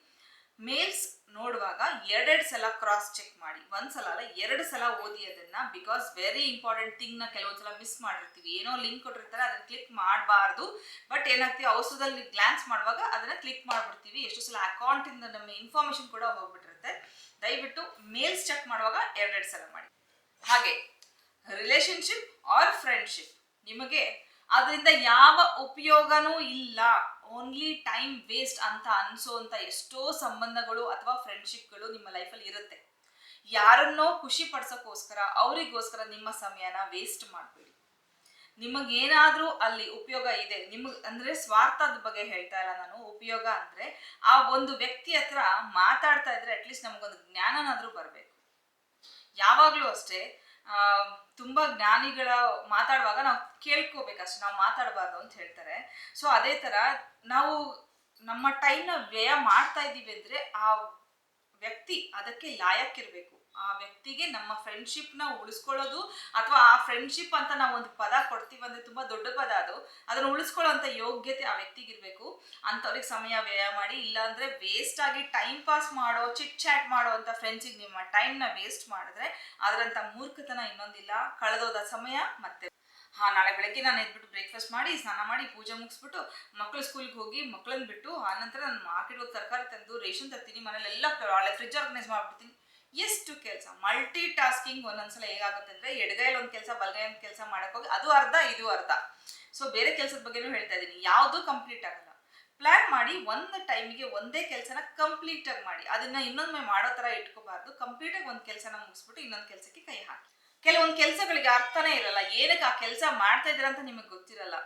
ಮೇಲ್ಸ್ ನೋಡುವಾಗ ಎರಡೆರಡು ಸಲ ಕ್ರಾಸ್ ಚೆಕ್ ಮಾಡಿ. ಒಂದ್ ಸಲ ಅಲ್ಲ, ಎರಡು ಸಲ ಓದಿ ಅದನ್ನ ಬಿಕಾಸ್ ವೆರಿ ಇಂಪಾರ್ಟೆಂಟ್ ಥಿಂಗ್ನ ಕೆಲವೊಂದು ಸಲ ಮಿಸ್ ಮಾಡಿರ್ತೀವಿ. ಏನೋ ಲಿಂಕ್ ಕೊಟ್ಟಿರ್ತಾರೆ, ಅದನ್ನ ಕ್ಲಿಕ್ ಮಾಡಬಾರ್ದು. ಬಟ್ ಏನಾಗ್ತೀವಿ, ಔಷಧದಲ್ಲಿ ಗ್ಲಾನ್ಸ್ ಮಾಡುವಾಗ ಅದನ್ನ ಕ್ಲಿಕ್ ಮಾಡ್ಬಿಡ್ತೀವಿ. ಎಷ್ಟು ಸಲ ಅಕೌಂಟಿಂದ ನಮ್ಮ ಇನ್ಫಾರ್ಮೇಶನ್ ಕೂಡ ಹೋಗ್ಬಿಟ್ಟಿರುತ್ತೆ. ದಯವಿಟ್ಟು ಮೇಲ್ಸ್ ಚೆಕ್ ಮಾಡುವಾಗ ಎರಡೆರಡು ಸಲ ಮಾಡಿ. ಹಾಗೆ ರಿಲೇಶನ್ಶಿಪ್ ಆರ್ ಫ್ರೆಂಡ್ಶಿಪ್ ನಿಮಗೆ, ಅದರಿಂದ ಯಾವ ಉಪಯೋಗನೂ ಇಲ್ಲ. ಓನ್ಲಿ ಟೈಮ್ ವೇಸ್ಟ್ ಅಂತ ಅನ್ಸೋಂಥ ಎಷ್ಟೋ ಸಂಬಂಧಗಳು ಅಥವಾ ಫ್ರೆಂಡ್ಶಿಪ್ಗಳು ನಿಮ್ಮ ಲೈಫಲ್ಲಿ ಇರುತ್ತೆ. ಯಾರನ್ನೋ ಖುಷಿ ಪಡಿಸೋಕ್ಕೋಸ್ಕರ, ಅವರಿಗೋಸ್ಕರ ನಿಮ್ಮ ಸಮಯನ ವೇಸ್ಟ್ ಮಾಡಬೇಡಿ. ನಿಮಗೇನಾದರೂ ಅಲ್ಲಿ ಉಪಯೋಗ ಇದೆ, ನಿಮಗೆ ಅಂದರೆ ಸ್ವಾರ್ಥದ ಬಗ್ಗೆ ಹೇಳ್ತಾ ಇಲ್ಲ ನಾನು, ಉಪಯೋಗ ಅಂದರೆ ಆ ಒಂದು ವ್ಯಕ್ತಿ ಹತ್ರ ಮಾತಾಡ್ತಾ ಇದ್ರೆ ಅಟ್ಲೀಸ್ಟ್ ನಮಗೊಂದು ಜ್ಞಾನನಾದರೂ ಬರಬೇಕು. ಯಾವಾಗಲೂ ಅಷ್ಟೇ ತುಂಬಾ ಜ್ಞಾನಿಗಳ ಮಾತಾಡುವಾಗ ನಾವು ಕೇಳ್ಕೋಬೇಕಷ್ಟೆ ನಾವು ಮಾತಾಡಬಾರ್ದು ಅಂತ ಹೇಳ್ತಾರೆ. ಸೊ ಅದೇ ತರ ನಾವು ನಮ್ಮ ಟೈಮ್ನ ವ್ಯಯ ಮಾಡ್ತಾ ಇದ್ದೀವಿ ಅಂದ್ರೆ ಆ ವ್ಯಕ್ತಿ ಅದಕ್ಕೆ ಲಾಯಕ್ಕಿರ್ಬೇಕು ಆ ವ್ಯಕ್ತಿಗೆ ನಮ್ಮ ಫ್ರೆಂಡ್ಶಿಪ್ನ ಉಳಿಸ್ಕೊಳ್ಳೋದು ಅಥವಾ ಆ ಫ್ರೆಂಡ್ಶಿಪ್ ಅಂತ ನಾವು ಒಂದು ಪದ ಕೊಡ್ತೀವಿ ಅಂದ್ರೆ ತುಂಬಾ ದೊಡ್ಡ ಪದ ಅದು. ಅದನ್ನ ಉಳಿಸ್ಕೊಳ್ಳೋಂಥ ಯೋಗ್ಯತೆ ಆ ವ್ಯಕ್ತಿಗೆ ಇರಬೇಕು ಅಂಥವ್ರಿಗೆ ಸಮಯ ವ್ಯಯ ಮಾಡಿ, ಇಲ್ಲಾಂದ್ರೆ ವೇಸ್ಟ್ ಆಗಿ ಟೈಮ್ ಪಾಸ್ ಮಾಡೋ ಚಿಟ್ ಚಾಟ್ ಮಾಡೋ ಅಂತ ಫ್ರೆಂಡ್ಸಿಗೆ ನಿಮ್ಮ ಟೈಮ್ನ ವೇಸ್ಟ್ ಮಾಡಿದ್ರೆ ಅದರಂಥ ಮೂರ್ಖತನ ಇನ್ನೊಂದಿಲ್ಲ. ಕಳೆದೋದ ಸಮಯ ಮತ್ತೆ ಹಾ, ನಾಳೆ ಬೆಳಗ್ಗೆ ನಾನು ಎದ್ಬಿಟ್ಟು ಬ್ರೇಕ್ಫಾಸ್ಟ್ ಮಾಡಿ, ಸ್ನಾನ ಮಾಡಿ, ಪೂಜೆ ಮುಗಿಸ್ಬಿಟ್ಟು ಮಕ್ಕಳು ಸ್ಕೂಲ್ಗೆ ಹೋಗಿ ಮಕ್ಕಳನ್ನ ಬಿಟ್ಟು ಆನಂತರ ನಾನು ಮಾರ್ಕೆಟ್ ಹೋಗಿ ತರಕಾರಿ ತಂದು, ರೇಷನ್ ತರ್ತೀನಿ ಮನೇಲೆಲ್ಲ ಫ್ರಿಜ್ ಆರ್ಗನೈಸ್ ಮಾಡ್ಬಿಡ್ತೀನಿ. ಎಷ್ಟು ಕೆಲಸ ಮಲ್ಟಿ ಟಾಸ್ಕಿಂಗ್ ಒಂದೊಂದ್ಸಲ ಹೇಗಾಗುತ್ತೆ ಅಂದ್ರೆ ಎಡಗೈಲಿ ಒಂದು ಕೆಲಸ, ಬಲಗೈ ಒಂದು ಕೆಲಸ ಮಾಡೋಕ್ಕೋಗಿ ಅದು ಅರ್ಧ, ಇದು ಅರ್ಧ. ಸೊ ಬೇರೆ ಕೆಲಸದ ಬಗ್ಗೆನೂ ಹೇಳ್ತಾ ಇದ್ದೀನಿ. ಯಾವುದು ಕಂಪ್ಲೀಟ್ ಆಗಲ್ಲ. ಪ್ಲಾನ್ ಮಾಡಿ, ಒಂದು ಟೈಮಿಗೆ ಒಂದೇ ಕೆಲಸನ ಕಂಪ್ಲೀಟ್ ಆಗಿ ಮಾಡಿ. ಅದನ್ನ ಇನ್ನೊಮ್ಮೆ ಮಾಡೋ ತರ ಇಟ್ಕೋಬಾರ್ದು. ಕಂಪ್ಲೀಟ್ ಆಗಿ ಒಂದು ಕೆಲಸನ ಮುಗಿಸ್ಬಿಟ್ಟು ಇನ್ನೊಂದು ಕೆಲಸಕ್ಕೆ ಕೈ ಹಾಕಿ. ಕೆಲವೊಂದು ಕೆಲಸಗಳಿಗೆ ಅರ್ಥನೇ ಇರಲ್ಲ. ಏನಕ್ಕೆ ಆ ಕೆಲಸ ಮಾಡ್ತಾ ಇದ್ದೀರಾ ಅಂತ ನಿಮಗೆ ಗೊತ್ತಿರಲ್ಲ.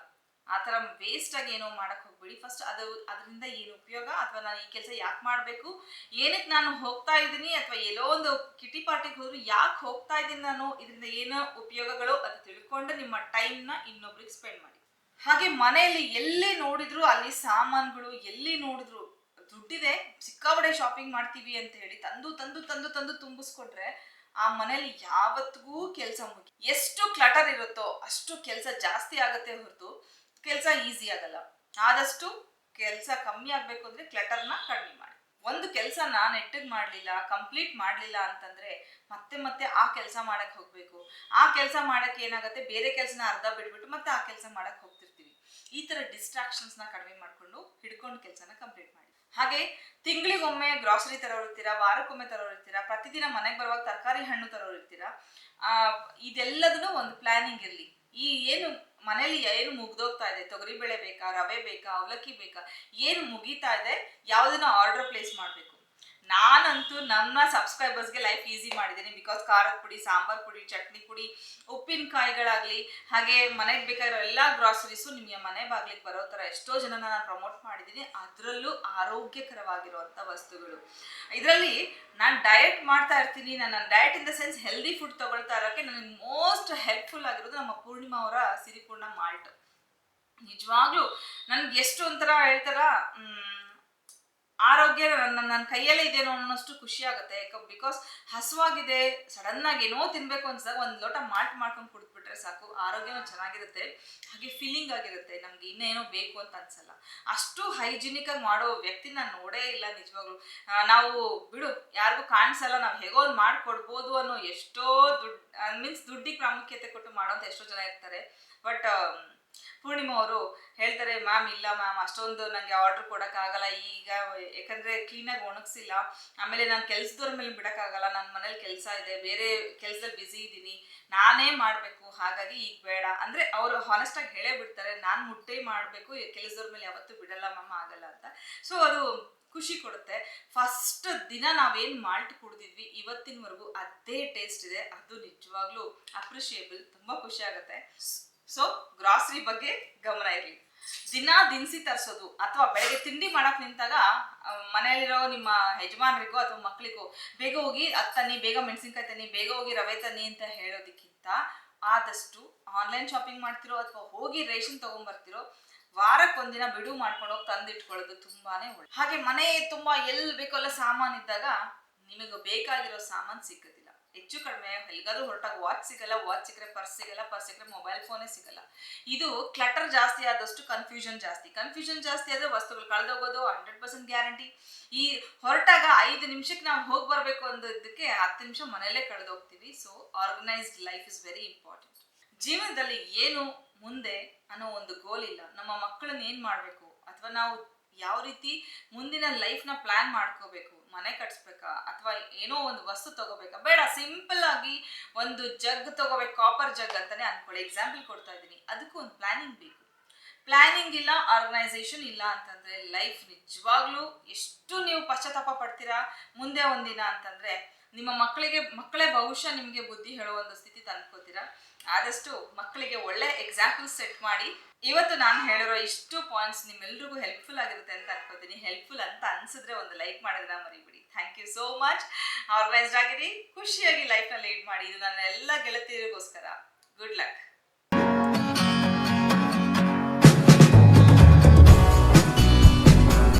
ಆ ವೇಸ್ಟ್ ಆಗಿ ಏನೋ ಮಾಡಕ್ ಹೋಗ್ಬೇಡಿ. ಫಸ್ಟ್ ಅದು, ಅದರಿಂದ ಏನು ಉಪಯೋಗ? ಅಥವಾ ನಾನು ಈ ಕೆಲಸ ಯಾಕೆ ಮಾಡಬೇಕು? ಏನಕ್ಕೆ ನಾನು ಹೋಗ್ತಾ ಇದ್ದೀನಿ? ಅಥವಾ ಎಲ್ಲೋ ಒಂದು ಕಿಟಿ ಪಾರ್ಟಿಗೆ ಹೋದ್ರು ಯಾಕೆ ಹೋಗ್ತಾ ಇದ್ದೀನಿ ನಾನು? ಇದರಿಂದ ಏನೋ ಉಪಯೋಗಗಳು? ಅದು ತಿಳ್ಕೊಂಡು ನಿಮ್ಮ ಟೈಮ್ನ ಇನ್ನೊಬ್ರಿಗೆ ಸ್ಪೆಂಡ್ ಮಾಡಿ. ಹಾಗೆ ಮನೆಯಲ್ಲಿ ಎಲ್ಲಿ ನೋಡಿದ್ರು, ಅಲ್ಲಿ ಸಾಮಾನುಗಳು ಎಲ್ಲಿ ನೋಡಿದ್ರು ದುಡ್ಡಿದೆ. ಸಿಕ್ಕಾಬಡೆ ಶಾಪಿಂಗ್ ಮಾಡ್ತೀವಿ ಅಂತ ಹೇಳಿ ತಂದು ತಂದು ತಂದು ತಂದು ತುಂಬಿಸ್ಕೊಂಡ್ರೆ ಆ ಮನೇಲಿ ಯಾವತ್ತಿಗೂ ಕೆಲಸ ಮುಗಿ, ಎಷ್ಟು ಕ್ಲಟರ್ ಇರುತ್ತೋ ಅಷ್ಟು ಕೆಲಸ ಜಾಸ್ತಿ ಆಗುತ್ತೆ ಹೊರತು ಕೆಲಸ ಈಸಿ ಆಗಲ್ಲ. ಆದಷ್ಟು ಕೆಲಸ ಕಮ್ಮಿ ಆಗಬೇಕು ಅಂದ್ರೆ ಕ್ಲಟರ್ನ ಕಡಿಮೆ ಮಾಡಿ. ಒಂದು ಕೆಲಸ ನಾನು ಎಟ್ಟಿಗೆ ಮಾಡಲಿಲ್ಲ ಕಂಪ್ಲೀಟ್ ಮಾಡಲಿಲ್ಲ ಅಂತಂದ್ರೆ ಮತ್ತೆ ಮತ್ತೆ ಆ ಕೆಲಸ ಮಾಡಕ್ ಹೋಗ್ಬೇಕು. ಆ ಕೆಲಸ ಮಾಡಕ್ಕೆ ಏನಾಗುತ್ತೆ? ಬೇರೆ ಕೆಲಸನ ಅರ್ಧ ಬಿಟ್ಬಿಟ್ಟು ಮತ್ತೆ ಆ ಕೆಲಸ ಮಾಡಕ್ ಹೋಗ್ತಿರ್ತೀವಿ. ಈ ತರ ಡಿಸ್ಟ್ರಾಕ್ಷನ್ಸ್ನ ಕಡಿಮೆ ಮಾಡ್ಕೊಂಡು ಹಿಡ್ಕೊಂಡು ಕೆಲಸನ ಕಂಪ್ಲೀಟ್ ಹಾಗೆ ತಿಂಗಳಿಗೊಮ್ಮೆ ಗ್ರಾಸರಿ ತರೋರು ಇರ್ತೀರಾ ವಾರಕ್ಕೊಮ್ಮೆ ತರೋರು ಇರ್ತೀರಾ ಪ್ರತಿದಿನ ಮನೆಗೆ ಬರುವಾಗ ತರಕಾರಿ ಹಣ್ಣು ತರೋರು ಇರ್ತೀರಾ ಇದೆಲ್ಲದನ್ನು ಒಂದು ಪ್ಲಾನಿಂಗ್ ಇರಲಿ. ಈ ಏನು ಮನೇಲಿ ಏನು ಮುಗ್ದೋಗ್ತಾ ಇದೆ ತೊಗರಿ ಬೇಳೆ ಬೇಕಾ, ರವೆ ಬೇಕಾ, ಅವಲಕ್ಕಿ ಬೇಕಾ, ಏನು ಮುಗೀತಾ ಇದೆ, ಯಾವುದನ್ನ ಆರ್ಡರ್ ಪ್ಲೇಸ್ ಮಾಡಬೇಕು. ನಾನಂತೂ ನನ್ನ ಸಬ್ಸ್ಕ್ರೈಬರ್ಸ್ಗೆ ಲೈಫ್ ಈಸಿ ಮಾಡಿದ್ದೀನಿ. ಬಿಕಾಸ್ ಖಾರದ ಪುಡಿ, ಸಾಂಬಾರ್ ಪುಡಿ, ಚಟ್ನಿ ಪುಡಿ ಉಪ್ಪಿನಕಾಯಿಗಳಾಗಲಿ ಹಾಗೆ ಮನೆಗೆ ಬೇಕಾಗಿರೋ ಎಲ್ಲ ಗ್ರಾಸರೀಸು ನಿಮಗೆ ಮನೆ ಬಾಗ್ಲಿಕ್ಕೆ ಬರೋ ಥರ ಎಷ್ಟೋ ಜನನ ನಾನು ಪ್ರಮೋಟ್ ಮಾಡಿದ್ದೀನಿ. ಅದರಲ್ಲೂ ಆರೋಗ್ಯಕರವಾಗಿರುವಂಥ ವಸ್ತುಗಳು. ಇದರಲ್ಲಿ ನಾನು ಡಯಟ್ ಮಾಡ್ತಾ ಇರ್ತೀನಿ. ನನ್ನ diet in the sense healthy food ತಗೊಳ್ತಾ ಇರೋಕ್ಕೆ ನನಗೆ ಮೋಸ್ಟ್ ಹೆಲ್ಪ್ಫುಲ್ ಆಗಿರೋದು ನಮ್ಮ ಪೂರ್ಣಿಮಾ ಅವರ ಸಿರಿಪೂರ್ಣ ಮಾಲ್ಟ್ ನಿಜವಾಗ್ಲೂ ನನ್ಗೆ ಎಷ್ಟು ಒಂಥರ ಹೇಳ್ತಾರ ಆರೋಗ್ಯ ನನ್ನ ನನ್ನ ಕೈಯಲ್ಲೇ ಇದೇನೋ ಅನ್ನೋಷ್ಟು ಖುಷಿ ಆಗುತ್ತೆ. ಬಿಕಾಸ್ ಹಸುವಾಗಿದೆ ಸಡನ್ ಆಗಿ ಏನೋ ತಿನ್ಬೇಕು ಅನ್ಸಿದಾಗ ಒಂದು ಲೋಟ ಮಾಲ್ಟ್ ಮಾಡ್ಕೊಂಡು ಕುಡಿದ್ಬಿಟ್ರೆ ಸಾಕು. ಆರೋಗ್ಯನೂ ಚೆನ್ನಾಗಿರುತ್ತೆ. ಹಾಗೆ ಫೀಲಿಂಗ್ ಆಗಿರುತ್ತೆ. ನಮ್ಗೆ ಇನ್ನೇನೋ ಬೇಕು ಅಂತ ಅನ್ಸಲ್ಲ. ಅಷ್ಟು ಹೈಜಿನಿಕ್ ಆಗಿ ಮಾಡೋ ವ್ಯಕ್ತಿ ನಾನು ನೋಡೇ ಇಲ್ಲ ನಿಜವಾಗ್ಲು. ನಾವು ಬಿಡು, ಯಾರಿಗೂ ಕಾಣಿಸಲ್ಲ. ನಾವು ಹೇಗೋ ಒಂದು ಮಾಡ್ಕೊಡ್ಬೋದು ಅನ್ನೋ ಎಷ್ಟೋ ದುಡ್ಡು ಮೀನ್ಸ್ ದುಡ್ಡಿಗೆ ಪ್ರಾಮುಖ್ಯತೆ ಕೊಟ್ಟು ಮಾಡೋಂಥ ಎಷ್ಟೋ ಜನ ಇರ್ತಾರೆ. ಬಟ್ ಪೂರ್ಣಿಮಾ ಅವರು ಹೇಳ್ತಾರೆ, ಮ್ಯಾಮ್, ಇಲ್ಲ ಮ್ಯಾಮ್, ಅಷ್ಟೊಂದು ನನಗೆ ಆರ್ಡರ್ ಕೊಡೋಕ್ಕಾಗಲ್ಲ ಈಗ. ಯಾಕಂದರೆ ಕ್ಲೀನಾಗಿ ಒಣಗಿಸಿಲ್ಲ. ಆಮೇಲೆ ನಾನು ಕೆಲ್ಸದವ್ರ ಮೇಲೆ ಬಿಡೋಕ್ಕಾಗಲ್ಲ. ನನ್ನ ಮನೇಲಿ ಕೆಲಸ ಇದೆ. ಬೇರೆ ಕೆಲಸದಲ್ಲಿ ಬ್ಯುಸಿ ಇದ್ದೀನಿ. ನಾನೇ ಮಾಡಬೇಕು. ಹಾಗಾಗಿ ಈಗ ಬೇಡ. ಅಂದರೆ ಅವರು ಹಾನೆಸ್ಟಾಗಿ ಹೇಳೇ ಬಿಡ್ತಾರೆ, ನಾನು ಮುಟ್ಟೆ ಮಾಡಬೇಕು. ಕೆಲಸದವ್ರ ಮೇಲೆ ಯಾವತ್ತೂ ಬಿಡಲ್ಲ ಮ್ಯಾಮ್, ಆಗಲ್ಲ ಅಂತ. ಸೊ ಅದು ಖುಷಿ ಕೊಡುತ್ತೆ. ಫಸ್ಟ್ ದಿನ ನಾವೇನು ಮಾಲ್ಟ್ ಕುಡ್ದಿದ್ವಿ, ಇವತ್ತಿನವರೆಗೂ ಅದೇ ಟೇಸ್ಟ್ ಇದೆ. ಅದು ನಿಜವಾಗ್ಲೂ ಅಪ್ರಿಷಿಯೇಬಲ್ ತುಂಬ ಖುಷಿ ಆಗುತ್ತೆ. ಸೊ ಗ್ರಾಸರಿ ಬಗ್ಗೆ ಗಮನ ಇರಲಿ. ದಿನಾ ದಿನಸಿ ತರಿಸೋದು ಅಥವಾ ಬೆಳಗ್ಗೆ ತಿಂಡಿ ಮಾಡಕ್ ನಿಂತಾಗ ಮನೆಯಲ್ಲಿರೋ ನಿಮ್ಮ ಯಜಮಾನರಿಗೋ ಅಥವಾ ಮಕ್ಕಳಿಗೋ ಬೇಗ ಹೋಗಿ ಅದು ತನ್ನಿ, ಬೇಗ ಮೆಣಸಿನ್ಕಾಯಿ ತನ್ನಿ, ಬೇಗ ಹೋಗಿ ರವೆ ತನ್ನಿ ಅಂತ ಹೇಳೋದಕ್ಕಿಂತ ಆದಷ್ಟು ಆನ್ಲೈನ್ ಶಾಪಿಂಗ್ ಮಾಡ್ತಿರೋ ಅಥವಾ ಹೋಗಿ ರೇಷನ್ ತಗೊಂಡ್ಬರ್ತಿರೋ ವಾರಕ್ಕೊಂದಿನ ಬಿಡು ಮಾಡ್ಕೊಂಡು ಹೋಗಿ ತಂದಿಟ್ಕೊಳ್ಳೋದು ತುಂಬಾನೇ ಒಳ್ಳೆ. ಹಾಗೆ ಮನೆ ತುಂಬಾ ಎಲ್ಲಿ ಬೇಕೋ ಎಲ್ಲ ಸಾಮಾನು ಇದ್ದಾಗ ನಿಮಗೆ ಬೇಕಾಗಿರೋ ಸಾಮಾನು ಸಿಕ್ಕುತ್ತಿಲ್ಲ ಹೆಚ್ಚು ಕಡಿಮೆ ಎಲ್ಲಿಗಾದ್ರೂ ಹೊರಟಾಗ ವಾಚ್ ಸಿಗಲ್ಲ ವಾಚ್ ಸಿಕ್ಕರೆ ಪರ್ಸ್ ಸಿಗಲ್ಲ ಪರ್ಸ್ ಸಿಕ್ಕರೆ ಮೊಬೈಲ್ ಫೋನೇ ಸಿಗಲ್ಲ. ಇದು ಕ್ಲಟರ್ ಜಾಸ್ತಿ ಆದಷ್ಟು ಕನ್ಫ್ಯೂಷನ್ ಜಾಸ್ತಿ. ಕನ್ಫ್ಯೂಷನ್ ಜಾಸ್ತಿ ಆದ್ರೆ ವಸ್ತುಗಳು ಕಳೆದೋಗೋದು ಹಂಡ್ರೆಡ್ ಪರ್ಸೆಂಟ್ ಗ್ಯಾರಂಟಿ ಈ ಹೊರಟಾಗ ಐದು ನಿಮಿಷಕ್ಕೆ ನಾವು ಹೋಗಿ ಬರಬೇಕು ಅನ್ನೋದಕ್ಕೆ ಹತ್ತು ನಿಮಿಷ ಮನೆಯಲ್ಲೇ ಕಳೆದೋಗ್ತೀವಿ. So organised life is very important ಜೀವನದಲ್ಲಿ ಏನು ಮುಂದೆ ಅನ್ನೋ ಒಂದು ಗೋಲ್ ಇಲ್ಲ. ನಮ್ಮ ಮಕ್ಕಳನ್ನ ಏನು ಮಾಡಬೇಕು? ಅಥವಾ ನಾವು ಯಾವ ರೀತಿ ಮುಂದಿನ ಲೈಫ್ನ ಪ್ಲಾನ್ ಮಾಡ್ಕೋಬೇಕು? ಮನೆ ಕಟ್ಸ್ಬೇಕಾ? ಅಥವಾ ಏನೋ ಒಂದು ವಸ್ತು ತಗೋಬೇಕಾ? ಬೇಡ ಸಿಂಪಲ್ ಆಗಿ ಒಂದು ಜಗ್ ತಗೋಬೇಕು ಕಾಪರ್ ಜಗ್ ಅಂತಾನೆ ಅನ್ಕೊಳ್ಳಿ. ಎಕ್ಸಾಂಪಲ್ ಕೊಡ್ತಾ ಇದ್ದೀನಿ. ಅದಕ್ಕೂ ಒಂದು ಪ್ಲಾನಿಂಗ್ ಬೇಕು. ಪ್ಲಾನಿಂಗ್ ಇಲ್ಲ ಆರ್ಗನೈಸೇಷನ್ ಇಲ್ಲ ಅಂತಂದ್ರೆ ಲೈಫ್ ನಿಜವಾಗ್ಲೂ ಎಷ್ಟು ನೀವು ಪಶ್ಚಾತ್ತಾಪ ಪಡ್ತೀರಾ? ಮುಂದೆ ಒಂದಿನ ಅಂತಂದ್ರೆ ನಿಮ್ಮ ಮಕ್ಕಳಿಗೆ, ಮಕ್ಕಳೇ ಬಹುಶಃ ನಿಮಗೆ ಬುದ್ಧಿ ಹೇಳುವ ಒಂದು ಸ್ಥಿತಿ ತಂದ್ಕೋತೀರಾ? ಆದಷ್ಟು ಮಕ್ಕಳಿಗೆ ಒಳ್ಳೆ ಎಕ್ಸಾಂಪಲ್ ಸೆಟ್ ಮಾಡಿ, ಇವತ್ತು ನಾನು ಹೇಳಿರೋ ಇಷ್ಟು ಪಾಯಿಂಟ್ಸ್ ನಿಮ್ಮೆಲ್ಲರಿಗೂ ಹೆಲ್ಪ್ಫುಲ್ ಆಗಿರುತ್ತೆ ಅಂತ ಅನ್ಕೋತೀನಿ. ಹೆಲ್ಪ್ಫುಲ್ ಅಂತ ಅನ್ಸಿದ್ರೆ ಒಂದು ಲೈಕ್ ಮಾಡಿದ್ರೆ ಮರಿಬಿಡಿ. Thank you so much organised ಆಗಿರಿ. ಖುಷಿಯಾಗಿ ಲೈಫ್ನ ಲೀಡ್ ಮಾಡಿ. ಇದು ನನ್ನ ಎಲ್ಲ ಗೆಳತಿಯರಿಗೋಸ್ಕರ. Good luck